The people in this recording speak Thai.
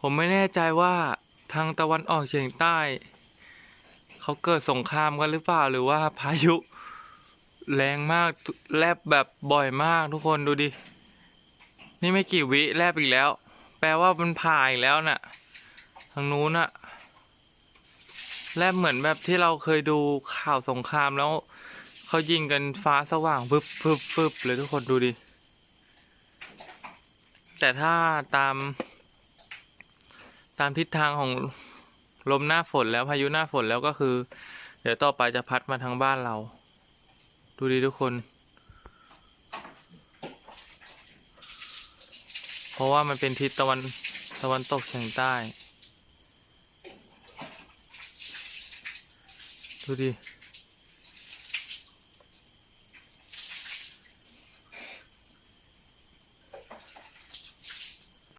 ผมไม่แน่ใจว่าทางตะวันออกเฉียงใต้ เขาเกิดสงครามกันหรือเปล่า หรือว่าพายุ แรงมากแลบแบบบ่อยมากทุกคนดูดิ นี่ไม่กี่วิแลบอีกแล้ว แปลว่ามันผ่าอีกแล้วน่ะ ทางนู้นน่ะ แลบเหมือนแบบที่เราเคยดูข่าวสงครามแล้วเขายิงกันฟ้าสว่างปึ๊บปึ๊บปึ๊บเลยทุกคนดูดิ แต่ถ้าตาม ตามทิศทางของลมหน้าฝนแล้วพายุหน้าฝนแล้วก็คือ เดี๋ยวต่อไปจะพัดมาทางบ้านเรา ดูดีทุกคน เพราะว่ามันเป็นทิศตะวันตะวันตกเฉียงใต้ ดูดิ